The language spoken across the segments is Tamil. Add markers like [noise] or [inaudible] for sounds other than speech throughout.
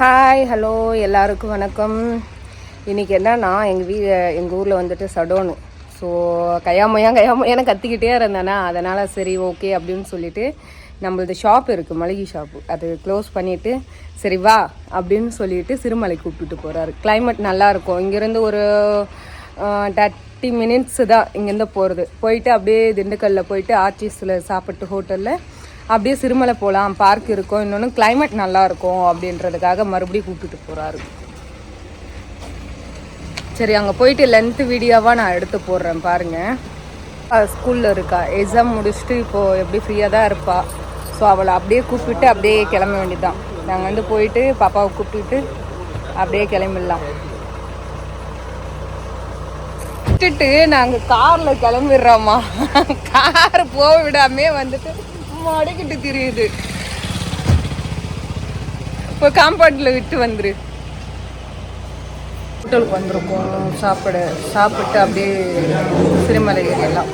ஹாய் ஹலோ எல்லாருக்கும் வணக்கம். இன்றைக்கி என்னன்னா எங்கள் வீ எங்கள் ஊரில் வந்துட்டு சடோனு. ஸோ கையாமையா கையாமையான கத்திக்கிட்டே இருந்தேனா அதனால் சரி ஓகே அப்படின்னு சொல்லிட்டு நம்மளது ஷாப் இருக்குது மளிகை ஷாப்பு அது க்ளோஸ் பண்ணிவிட்டு சரி வா அப்படின்னு சொல்லிட்டு சிறுமலை கூப்பிட்டு போகிறாரு கிளைமேட் நல்லாயிருக்கும் இங்கேருந்து ஒரு தேர்ட்டி மினிட்ஸு தான் இங்கேருந்து போகிறது போயிட்டு அப்படியே திண்டுக்கல்லில் போயிட்டு ஆர்டிஸில் சாப்பிட்டு ஹோட்டலில் அப்படியே சிறுமலை போகலாம் பார்க் இருக்கும். இன்னொன்று கிளைமேட் நல்லாயிருக்கும் அப்படின்றதுக்காக மறுபடியும் கூப்பிட்டுட்டு போகிறாரு சரி அங்கே போயிட்டு லென்த்து வீடியோவாக நான் எடுத்து போடுறேன் பாருங்கள் ஸ்கூலில் இருக்கா. எக்ஸாம் முடிச்சுட்டு இப்போது எப்படி ஃப்ரீயாக தான் இருப்பாள் ஸோ அவளை அப்படியே கூப்பிட்டு அப்படியே கிளம்ப வேண்டியதுதான். நாங்கள் வந்து போயிட்டு பாப்பாவை கூப்பிட்டுட்டு அப்படியே கிளம்பிடலாம். விட்டுட்டு நாங்கள் காரில் கிளம்பிடுறோம்மா. கார் போக விடாமே வந்துட்டு மடக்கிட்டு தெரியுது. இப்போ காம்பவுண்டில் விட்டு வந்துரு. ஹோட்டலுக்கு வந்திருக்கோம். சாப்பிட சாப்பிட்டு அப்படியே சிறுமலை ஏரியெல்லாம்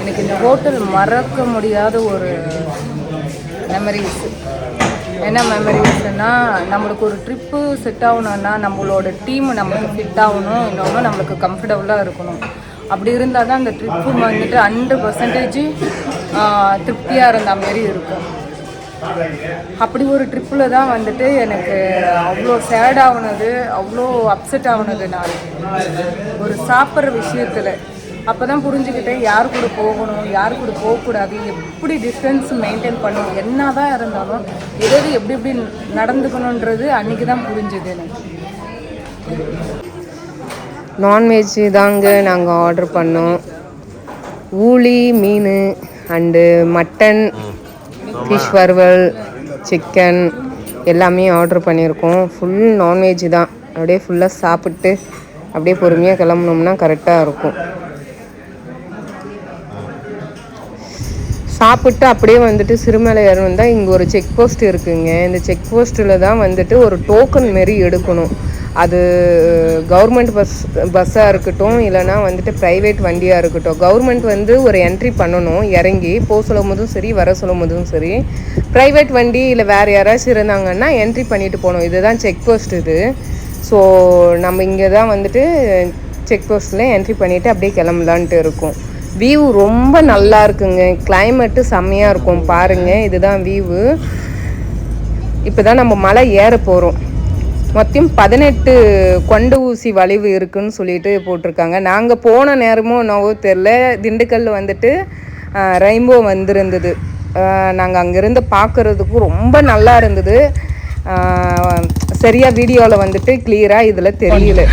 எனக்கு இந்த ஹோட்டல் மறக்க முடியாத ஒரு மெமரிஸ் என்ன மெமரிஸ்னா நம்மளுக்கு ஒரு ட்ரிப்பு செட் ஆகணும்னா நம்மளோட டீம் நம்மளுக்கு ஃபிட் ஆகணும். இன்னொன்று நம்மளுக்கு கம்ஃபர்டபுளாக இருக்கணும். அப்படி இருந்தால் தான் அந்த ட்ரிப்பு வந்துட்டு ஹண்ட்ரட் பர்சன்டேஜ் திருப்தியாக இருந்த மாதிரி இருக்கும். அப்படி ஒரு ட்ரிப்பில் தான் வந்துட்டு எனக்கு அவ்வளோ சேட் ஆகுனது அவ்வளோ அப்செட் ஆகுனது நான் ஒரு சாப்பிட்ற விஷயத்தில். அப்போ தான் புரிஞ்சுக்கிட்டேன் யார் கூட போகணும் யார் கூட போகக்கூடாது எப்படி டிஸ்டன்ஸ் மெயின்டைன் பண்ணணும் என்ன தான் இருந்தாலும் எதாவது எப்படி எப்படி நடந்துக்கணுன்றது அன்றைக்கி தான் புரிஞ்சுது எனக்கு. நான்வெஜ் தாங்க நாங்கள் ஆர்டர் பண்ணோம். ஊளி மீன் அண்டு மட்டன் ஃபிஷ் வறுவல் சிக்கன் எல்லாமே ஆர்டர் பண்ணியிருக்கோம். ஃபுல் நான்வெஜ் தான். அப்படியே ஃபுல்லாக சாப்பிட்டு அப்படியே பொறுமையாக கிளம்புனோம்னா கரெக்டாக இருக்கும். சாப்பிட்டு அப்படியே வந்துட்டு சிறுமலை வந்தால் இங்கே ஒரு செக் போஸ்ட் இருக்குங்க. இந்த செக் போஸ்ட்டில் தான் வந்துட்டு ஒரு டோக்கன் மாரி எடுக்கணும். அது கவர்மெண்ட் பஸ் பஸ்ஸாக இருக்கட்டும் இல்லைனா வந்துட்டு ப்ரைவேட் வண்டியாக இருக்கட்டும். கவர்மெண்ட் வந்து ஒரு என்ட்ரி பண்ணணும் இறங்கி போக சொல்லும் போதும் சரி வர சொல்லும் போதும் சரி. ப்ரைவேட் வண்டி இல்லை வேறு யாராச்சும் இருந்தாங்கன்னா என்ட்ரி பண்ணிட்டு போகணும். இதுதான் செக் போஸ்ட் இது. ஸோ நம்ம இங்கே தான் வந்துட்டு செக் போஸ்ட்டில் என்ட்ரி பண்ணிவிட்டு அப்படியே கிளம்பலான்ட்டு இருக்கும். வியூ ரொம்ப நல்லா இருக்குங்க. கிளைமேட்டு செம்மையாக இருக்கும். பாருங்கள் இதுதான் வியூவு இப்போ தான் நம்ம மலை ஏற போகிறோம் மொத்தம் பதினெட்டு கொண்ட ஊசி வளைவு இருக்குன்னு சொல்லிட்டு போட்டிருக்காங்க. நாங்கள் போன நேரமும் என்னவோ தெரில திண்டுக்கல் வந்துட்டு ரெயின்போ வந்திருந்தது. நாங்கள் அங்கேருந்து பார்க்குறதுக்கும் ரொம்ப நல்லா இருந்தது. சரியாக வீடியோவில் வந்துட்டு கிளியராக இதில் தெரியல. [laughs]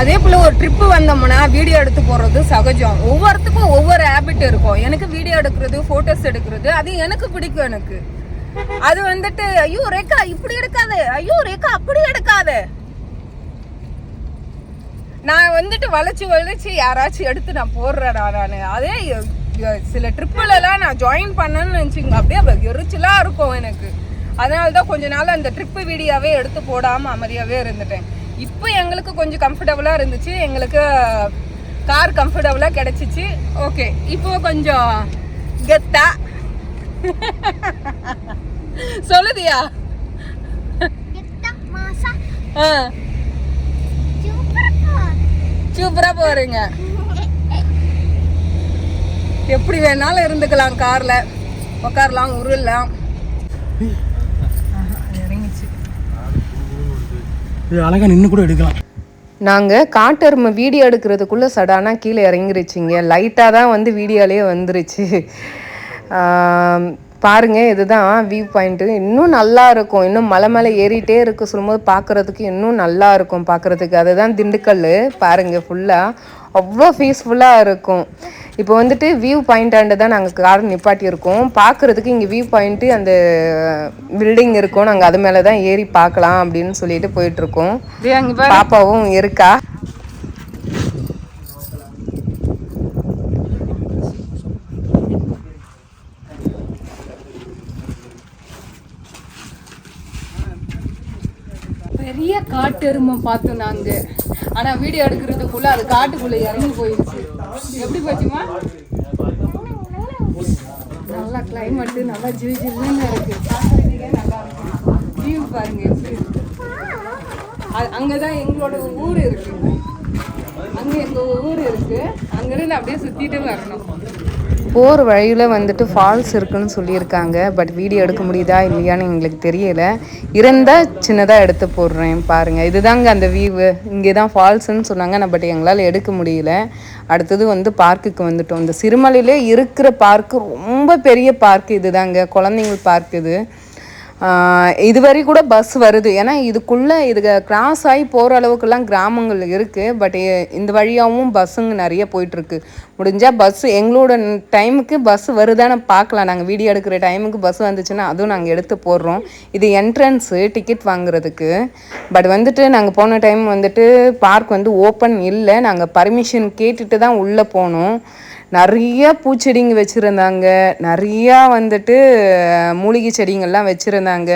அதே போல் ஒரு ட்ரிப்பு வந்தோம்னா வீடியோ எடுத்து போடுறது சகஜம். ஒவ்வொருத்துக்கும் ஒவ்வொரு ஹேபிட் இருக்கும். எனக்கு வீடியோ எடுக்கிறது ஃபோட்டோஸ் எடுக்கிறது. அது எனக்கு பிடிக்கும் எனக்கு. அது வந்துட்டு ஐயோ ரேகா இப்படி எடுக்காது. ஐயோ ரேகா அப்படி எடுக்காத. நான் வந்துட்டு வளைச்சு வளைச்சு யாராச்சும் எடுத்து நான் போடுறேன் நான். அதே சில ட்ரிப்புலலாம் நான் ஜாயின் பண்ணேன்னு நினச்சிங்க அப்படியே எரிச்சலாக இருக்கும் எனக்கு. அதனால தான் கொஞ்ச நாள் அந்த ட்ரிப்பு வீடியோவே எடுத்து போடாமல் அமைதியாகவே இருந்துட்டேன். இப்போ எங்களுக்கு கொஞ்சம் கம்ஃபர்டபுளாக இருந்துச்சு. எங்களுக்கு கார் கம்ஃபர்டபுளாக கிடச்சிச்சு. ஓகே இப்போ கொஞ்சம் கெத்தா. [laughs] சொல்லுதியா? ஆ. சூப்பரா போறீங்க. எப்படி வேணாலும் இருந்துக்கலாம் கார்ல. உட்காரலாம் உருளலாம். அழகாக நின்று கூட எடுக்கலாம். நாங்கள் காட்டெருமை வீடியோ எடுக்கிறதுக்குள்ளே சடானாக கீழே இறங்கிருச்சிங்க. லைட்டாக தான் வந்து வீடியோலேயே வந்துருச்சு. ஆம், பாருங்க இதுதான் வியூ பாயிண்ட்டு இன்னும் நல்லா இருக்கும். இன்னும் மலை மேலே ஏறிட்டே இருக்க சொல்லும்போது பார்க்குறதுக்கு இன்னும் நல்லா இருக்கும் பார்க்குறதுக்கு அதுதான் திண்டுக்கல் பாருங்க ஃபுல்லாக அவ்வளோ பீஸ்ஃபுல்லாக இருக்கும். இப்போ வந்துட்டு வியூ பாயிண்டாண்டு தான் நாங்கள் கார் நிப்பாட்டி இருக்கோம் பார்க்குறதுக்கு இங்கே வியூ பாயிண்ட்டு அந்த பில்டிங் இருக்கும். நாங்கள் அது மேலே தான் ஏறி பார்க்கலாம் அப்படின்னு சொல்லிட்டு போயிட்டுருக்கோம். பாப்பாவும் இருக்கா? காட்டெருமை பார்த்தோம் நாங்க ஆனா வீடியோ எடுக்கிறதுக்குள்ள அது காட்டுக்குள்ள இறங்கி போயிடுச்சு. எப்படி போச்சுமா? நல்லா கிளைமேட்டு நல்லா ஜிவி ஜிவின்னு இருக்கு. பார்க்கறதுக்கே நல்லா இருக்கு. வியூ பாருங்க எப்படி இருக்கு. அங்கதான் எங்களோட ஊர் இருக்கு. அங்க எங்க ஊர் இருக்கு. அங்கிருந்து அப்படியே சுத்திட்டு வரணும். போகிற வழியில் வந்துட்டு ஃபால்ஸ் இருக்குன்னு சொல்லியிருக்காங்க. பட் வீடியோ எடுக்க முடியுதா இல்லையான்னு எங்களுக்கு தெரியல. இருந்தால் சின்னதாக எடுத்து போடுறேன் பாருங்கள் இதுதாங்க அந்த வியூவு இங்கே தான் ஃபால்ஸ்ன்னு சொன்னாங்க. நான் பட் எங்களால் எடுக்க முடியல. அடுத்தது வந்து பார்க்குக்கு வந்துட்டோம். இந்த சிறுமலையிலே இருக்கிற பார்க்கு ரொம்ப பெரிய பார்க் இதுதாங்க. குழந்தைங்க பார்க் இது. இதுவரை கூட பஸ் வருது. ஏன்னா இதுக்குள்ளே இது கிராஸ் ஆகி போகிற அளவுக்குலாம் கிராமங்கள் இருக்குது பட் இந்த வழியாகவும் பஸ்ஸுங்க நிறைய போயிட்டுருக்கு. முடிஞ்சால் பஸ் எங்களோட டைமுக்கு பஸ் வருதான்னு பார்க்கலாம். நாங்கள் வீடியோ எடுக்கிற டைமுக்கு பஸ் வந்துச்சுன்னா அதுவும் நாங்கள் எடுத்து போடுறோம். இது என்ட்ரன்ஸு டிக்கெட் வாங்குறதுக்கு. பட் வந்துட்டு நாங்கள் போன டைம் வந்துட்டு பார்க் வந்து ஓப்பன் இல்லை. நாங்கள் பர்மிஷன் கேட்டுட்டு தான் உள்ளே போனோம். நிறைய பூச்செடிங்க வச்சுருந்தாங்க. நிறையா வந்துட்டு மூலிகை செடிங்கள்லாம் வச்சுருந்தாங்க.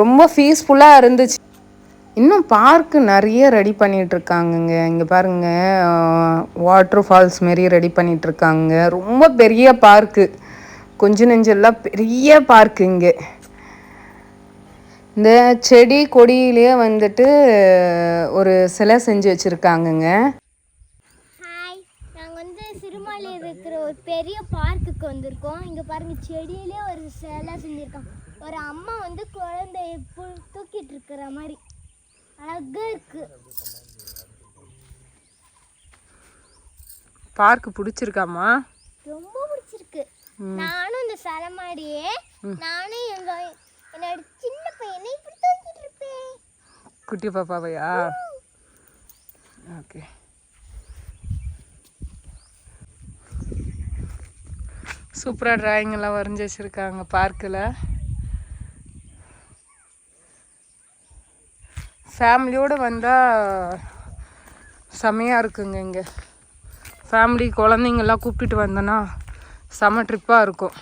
ரொம்ப பீஸ்ஃபுல்லாக இருந்துச்சு. இன்னும் பார்க்கு நிறைய ரெடி பண்ணிகிட்ருக்காங்கங்க இங்கே பாருங்க வாட்டர் ஃபால்ஸ் மாரி ரெடி பண்ணிகிட்ருக்காங்க ரொம்ப பெரிய பார்க்கு கொஞ்ச நெஞ்செல்லாம் பெரிய பார்க்கு இங்கே. இந்த செடி கொடியிலேயே வந்துட்டு ஒரு சிலை செஞ்சு வச்சுருக்காங்கங்க ஹாய் நாங்கள் வந்து சிறுமலையில் இருக்கிற ஒரு பெரிய பார்க்குக்கு வந்திருக்கோம். இங்கே பாருங்க செடியிலே ஒரு சிலை செஞ்சுருக்காங்க ஒரு அம்மா வந்து குழந்தைய தூக்கிட்டு இருக்கிற மாதிரி. அழகா இருக்கு. பார்க்கு பிடிச்சிருக்காமா ரொம்ப பிடிச்சிருக்கு. நானும் இந்த சிலை மாதிரியே நானும் எங்க என்னோட சின்ன பையனை இப்படி தூக்கிட்டு இருப்பேன். குட்டி பாப்பாவையா? ஓகே. சூப்பராக டிராயிங்கெல்லாம் வரைஞ்சி வச்சுருக்காங்க பார்க்கில் ஃபேமிலியோடு வந்தால் செமையாக இருக்குங்க இங்கே. ஃபேமிலி குழந்தைங்கெல்லாம் கூப்பிட்டுட்டு வந்தோன்னா செம ட்ரிப்பாக இருக்கும்.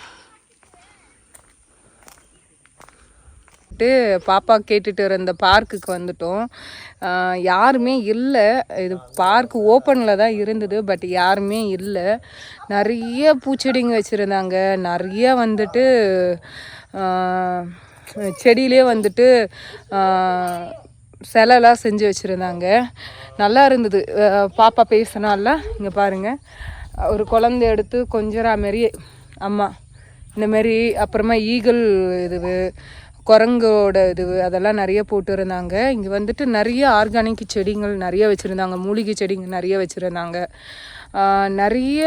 வந்துட்டு பாப்பா கேட்டுட்டு இருந்த பார்க்குக்கு வந்துட்டோம். யாருமே இல்லை. இது பார்க் ஓப்பனில் தான் இருந்தது பட் யாருமே இல்லை. நிறைய பூச்செடிங்க வச்சுருந்தாங்க. நிறைய வந்துட்டு செடியிலே வந்துட்டு சிலைலாம் செஞ்சு வச்சுருந்தாங்க. நல்லா இருந்தது. பாப்பா பேசினால இங்கே பாருங்கள் ஒரு குழந்தை எடுத்து கொஞ்சரா மாரி அம்மா இந்தமாரி அப்புறமா ஈகிள் இது குரங்கோட இது அதெல்லாம் நிறைய போட்டுருந்தாங்க. இங்கே வந்துட்டு நிறைய ஆர்கானிக் செடிகள் நிறைய வச்சுருந்தாங்க. மூலிகை செடிங்க நிறைய வச்சுருந்தாங்க. நிறைய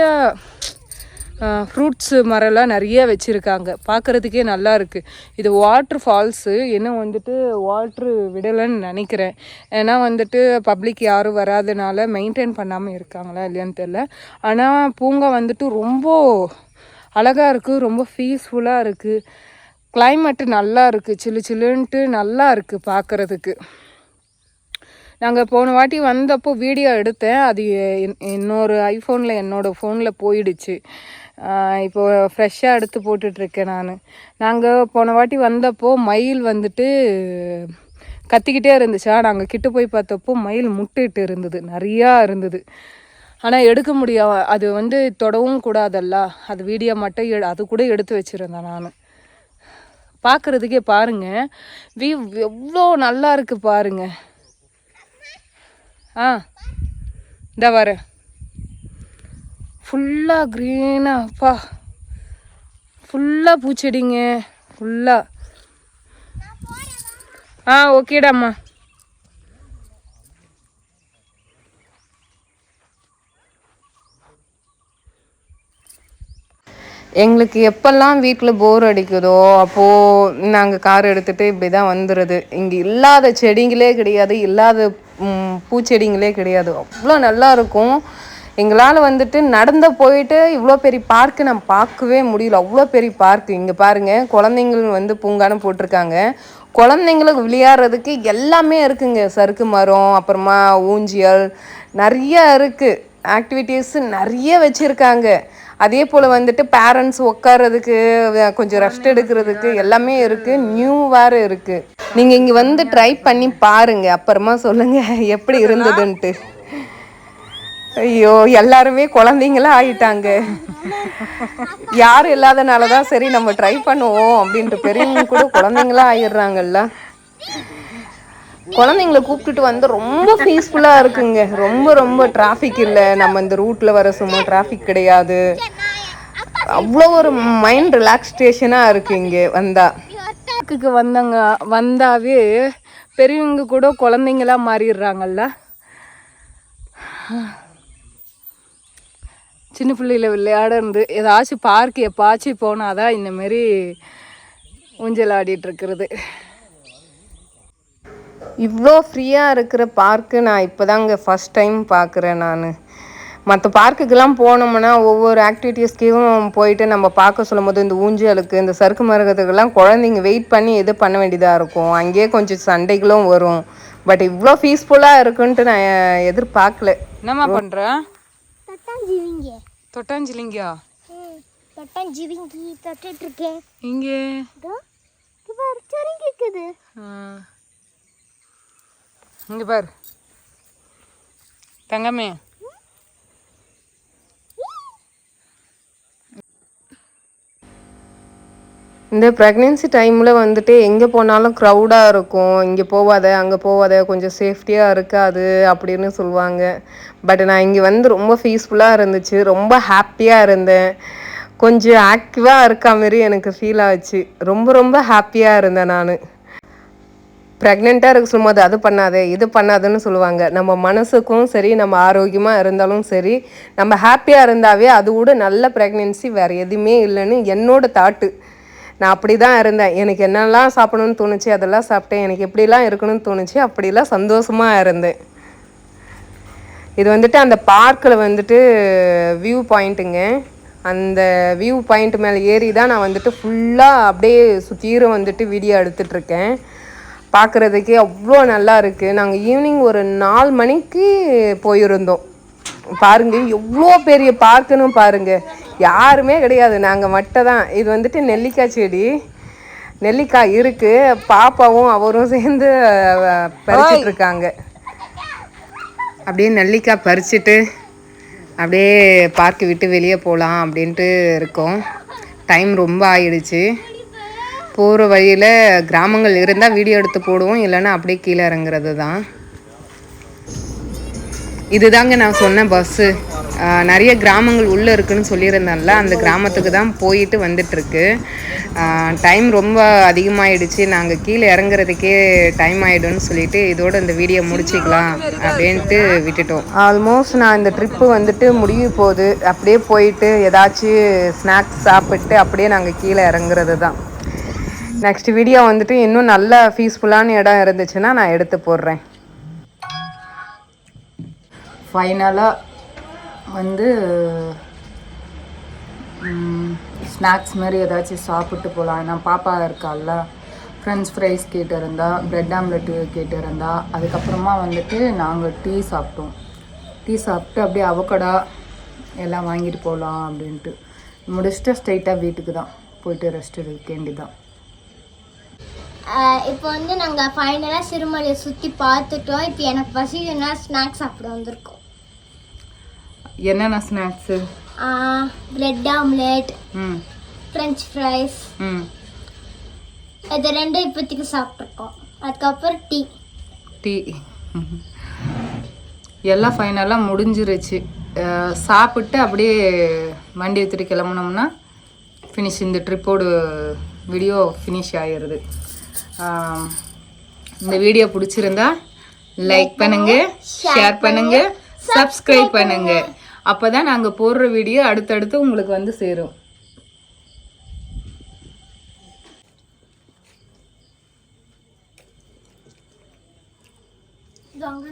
ஃப்ரூட்ஸு மரம்லாம் நிறைய வச்சுருக்காங்க. பார்க்குறதுக்கே நல்லா இருக்குது இது வாட்ரு ஃபால்ஸு இன்னும் வந்துட்டு வாட்ரு விடலைன்னு நினைக்கிறேன். ஏன்னா வந்துட்டு பப்ளிக் யாரும் வராதனால மெயின்டைன் பண்ணாமல் இருக்காங்களா இல்லையான்னு தெரில ஆனால் பூங்கா வந்துட்டு ரொம்ப அழகாக இருக்குது ரொம்ப பீஸ்ஃபுல்லாக இருக்குது கிளைமேட்டு நல்லா இருக்குது சில்லு சில்லுன்ட்டு நல்லா இருக்குது பார்க்குறதுக்கு நாங்கள் போன வாட்டி வந்தப்போ வீடியோ எடுத்தேன். அது இன்னொரு ஐஃபோனில் என்னோடய ஃபோனில் போயிடுச்சு. இப்போ ஃப்ரெஷ்ஷாக எடுத்து போட்டுட்ருக்கேன் நான். நாங்கள் போன வாட்டி வந்தப்போ மயில் வந்துட்டு கத்திக்கிட்டே இருந்துச்சா. நாங்கள் கிட்ட போய் பார்த்தப்போ மயில் முட்டிட்டு இருந்தது. நிறையா இருந்தது. ஆனால் எடுக்க முடியாது அது வந்து தொடவும் கூடாதல்ல. அது வீடியோ மட்டும் எடு அது கூட எடுத்து வச்சுருந்தேன் நான். பார்க்குறதுக்கே பாருங்க. வியூ எவ்வளோ நல்லா இருக்கு பாருங்க. ஆ இந்த வர ஃபுல்லாக க்ரீனாக அப்பா. ஃபுல்லாக பூச்செடிங்க ஃபுல்லாக ஆ ஓகேடாம்மா. எங்களுக்கு எப்பெல்லாம் வீட்டில் போர் அடிக்குதோ அப்போது நாங்கள் கார் எடுத்துகிட்டு இப்படி தான் வந்துடுது இங்கே இல்லாத செடிங்களே கிடையாது இல்லாத பூச்செடிங்களே கிடையாது. அவ்வளோ நல்லா இருக்கும். எங்களால் வந்துட்டு நடந்து போயிட்டு இவ்வளோ பெரிய பார்க்கு நான் பார்க்கவே முடியல. அவ்வளோ பெரிய பார்க்கு இங்கே பாருங்கள் குழந்தைங்கள் வந்து பூங்கான்னு போட்டிருக்காங்க. குழந்தைங்களுக்கு விளையாடுறதுக்கு எல்லாமே இருக்குங்க. சறுக்கு மரம் அப்புறமா ஊஞ்சியல் நிறைய இருக்குது ஆக்டிவிட்டீஸ் நிறைய வச்சுருக்காங்க. அதே போல் வந்துட்டு பேரண்ட்ஸ் உட்கார்றதுக்கு கொஞ்சம் ரெஸ்ட் எடுக்கிறதுக்கு எல்லாமே இருக்குது நியூ வேறு இருக்குது நீங்கள் இங்கே வந்து ட்ரை பண்ணி பாருங்க. அப்புறமா சொல்லுங்கள் எப்படி இருந்ததுன்ட்டு. ஐயோ எல்லாருமே குழந்தைங்களா ஆயிட்டாங்க. யாரும் இல்லாதனால தான் சரி நம்ம ட்ரை பண்ணுவோம் அப்படின்ட்டு பெரியவங்க கூட குழந்தைங்களா ஆயிடுறாங்கல்ல. குழந்தைங்கள கூப்பிட்டுட்டு வந்து ரொம்ப பீஸ்ஃபுல்லாக இருக்குங்க. ரொம்ப ரொம்ப டிராஃபிக் இல்லை. நம்ம இந்த ரூட்டில் வர சும்மா டிராஃபிக் கிடையாது. அவ்வளோ ஒரு மைண்ட் ரிலாக்ஸேஷனாக இருக்கு இங்கே வந்தா. பார்க்குக்கு வந்தாங்க வந்தாவே பெரியவங்க கூட குழந்தைங்களா மாறிடுறாங்கல்ல. சின்ன பிள்ளையில விளையாட இருந்து ஏதாச்சும் பார்க்கு எப்பாச்சும் போனாதான் இந்தமாரி ஊஞ்சல் ஆடிட்டு இருக்கிறது. இவ்வளோ ஃப்ரீயாக இருக்கிற பார்க்கு நான் இப்போதாங்க ஃபஸ்ட் டைம் பார்க்குறேன் நான். மற்ற பார்க்குக்கெல்லாம் போனோம்னா ஒவ்வொரு ஆக்டிவிட்டீஸ்க்கும் போயிட்டு நம்ம பார்க்க சொல்லும் போது இந்த ஊஞ்சலுக்கு இந்த சறுக்கு மரகத்துக்கெல்லாம் குழந்தைங்க வெயிட் பண்ணி இது பண்ண வேண்டியதாக இருக்கும். அங்கேயே கொஞ்சம் சண்டைகளும் வரும். பட் இவ்வளோ பீஸ்ஃபுல்லாக இருக்குன்ட்டு நான் எதிர்பார்க்கல. என்னம்மா பண்ற? தொட்டாஞ்சிவிங்க. தொட்டாஞ்சிலிங்கா? ம் தொட்டாஞ்சிவிங்கி தொட்டுட்டு இருக்கேன் இங்கே இருக்குது. இங்கே பாரு. தங்கமே. இந்த ப்ரெக்னென்சி டைமில் வந்துட்டு எங்கே போனாலும் க்ரௌடாக இருக்கும். இங்கே போவாத அங்கே போவாத கொஞ்சம் சேஃப்டியாக இருக்காது அப்படின்னு சொல்லுவாங்க. பட் நான் இங்கே வந்து ரொம்ப பீஸ்ஃபுல்லாக இருந்துச்சு. ரொம்ப ஹாப்பியாக இருந்தேன். கொஞ்சம் ஆக்டிவாக இருக்க மாரி எனக்கு ஃபீல் ஆச்சு. ரொம்ப ரொம்ப ஹாப்பியாக இருந்தேன் நான். ப்ரெக்னெண்ட்டாக இருக்க சொல்லும்போது அது பண்ணாதே இது பண்ணாதுன்னு சொல்லுவாங்க. நம்ம மனசுக்கும் சரி நம்ம ஆரோக்கியமாக இருந்தாலும் சரி நம்ம ஹாப்பியாக இருந்தாவே அது கூட நல்ல ப்ரெக்னென்சி வேறு எதுவுமே இல்லைன்னு என்னோடய தாட்டு நான் அப்படி தான் இருந்தேன். எனக்கு என்னெல்லாம் சாப்பிடணும்னு தோணுச்சு அதெல்லாம் சாப்பிட்டேன். எனக்கு எப்படிலாம் இருக்கணும்னு தோணுச்சு அப்படிலாம் சந்தோஷமாக இருந்தேன். இது வந்துட்டு அந்த பார்க்கில் வந்துட்டு வியூ பாயிண்ட்டுங்க அந்த வியூ பாயிண்ட் மேலே ஏறி தான் நான் வந்துட்டு ஃபுல்லாக அப்படியே சுற்றிரும் வந்துட்டு வீடியோ எடுத்துட்ருக்கேன் பார்க்குறதுக்கே அவ்வளோ நல்லா இருக்குது நாங்கள் ஈவினிங் ஒரு நாலு மணிக்கு போயிருந்தோம். பாருங்கள் எவ்வளோ பெரிய பார்க்குன்னு பாருங்கள் யாருமே கிடையாது. நாங்கள் மட்டும் தான். இது வந்துட்டு நெல்லிக்காய் செடி. நெல்லிக்காய் இருக்குது பாப்பாவும் அவரும் சேர்ந்து பறிச்சிட்டு இருக்காங்க. அப்படியே நெல்லிக்காய் பறிச்சுட்டு அப்படியே பார்க்கு விட்டு வெளியே போகலாம் அப்படின்ட்டு இருக்கோம். டைம் ரொம்ப ஆயிடுச்சு. போகிற வழியில் கிராமங்கள் இருந்தால் வீடியோ எடுத்து போடுவோம் இல்லைன்னா அப்படியே கீழே இறங்குறது தான். இதுதாங்க நான் சொன்ன பஸ்ஸு நிறைய கிராமங்கள் உள்ளே இருக்குன்னு சொல்லியிருந்தேன்ல அந்த கிராமத்துக்கு தான் போயிட்டு வந்துட்டுருக்கு. டைம் ரொம்ப அதிகமாகிடுச்சு நாங்கள் கீழே இறங்குறதுக்கே டைம் ஆகிடும்னு சொல்லிட்டு இதோட இந்த வீடியோ முடிச்சிக்கலாம் அப்படின்ட்டு விட்டுட்டோம். ஆல்மோஸ்ட் நான் இந்த ட்ரிப்பு வந்துட்டு முடிய போகுது. அப்படியே போயிட்டு ஏதாச்சும் ஸ்நாக்ஸ் சாப்பிட்டு அப்படியே நாங்கள் கீழே இறங்குறது தான். நெக்ஸ்ட் வீடியோ வந்துட்டு இன்னும் நல்ல பீஸ்ஃபுல்லான இடம் இருந்துச்சுன்னா நான் எடுத்து போடுறேன். ஃபைனலாக வந்து ஸ்நாக்ஸ் மாதிரி ஏதாச்சும் சாப்பிட்டு போகலாம் நான் பாப்பா இருக்கால்ல ஃப்ரெஞ்ச் ஃப்ரைஸ் கேட்டிருந்தா பிரெட் ஆம்லெட்டு கேட்டிருந்தா அதுக்கப்புறமா வந்துட்டு நாங்கள் டீ சாப்பிட்டோம். டீ சாப்பிட்டு அப்படியே அவக்கடா எல்லாம் வாங்கிட்டு போகலாம் அப்படின்ட்டு. முடிச்சுட்டு ஸ்ட்ரைட்டாக வீட்டுக்கு தான். போயிட்டு ரெஸ்ட் எடுக்க வேண்டிதான் இப்போ வந்து நாங்கள் ஃபைனலாக சிறுமலையை சுற்றி பார்த்துட்டோம். இப்போ எனக்கு பசிக்குதுன்னா ஸ்நாக்ஸ் சாப்பிட வந்திருக்கோம். என்னென்ன ஸ்நாக்ஸு பிரெட் ஆம்லெட் ம். ஃப்ரெஞ்ச் ஃப்ரைஸ் ம். இது ரெண்டும் இப்போதைக்கு சாப்பிட்ருக்கோம். அதுக்கப்புறம் டீ டீ எல்லாம் ஃபைனலாக முடிஞ்சிருச்சு. சாப்பிட்டு அப்படியே வண்டி எடுத்துகிட்டு கிளம்புனோம்னா ஃபினிஷ் இந்த ட்ரிப்போட வீடியோ ஃபினிஷ் ஆயிடுது. இந்த வீடியோ பிடிச்சிருந்தா லைக் பண்ணுங்க ஷேர் பண்ணுங்க சப்ஸ்கிரைப் பண்ணுங்க. அப்போ தான் நாங்கள் போடுற வீடியோ அடுத்தடுத்து உங்களுக்கு வந்து சேரும். Don't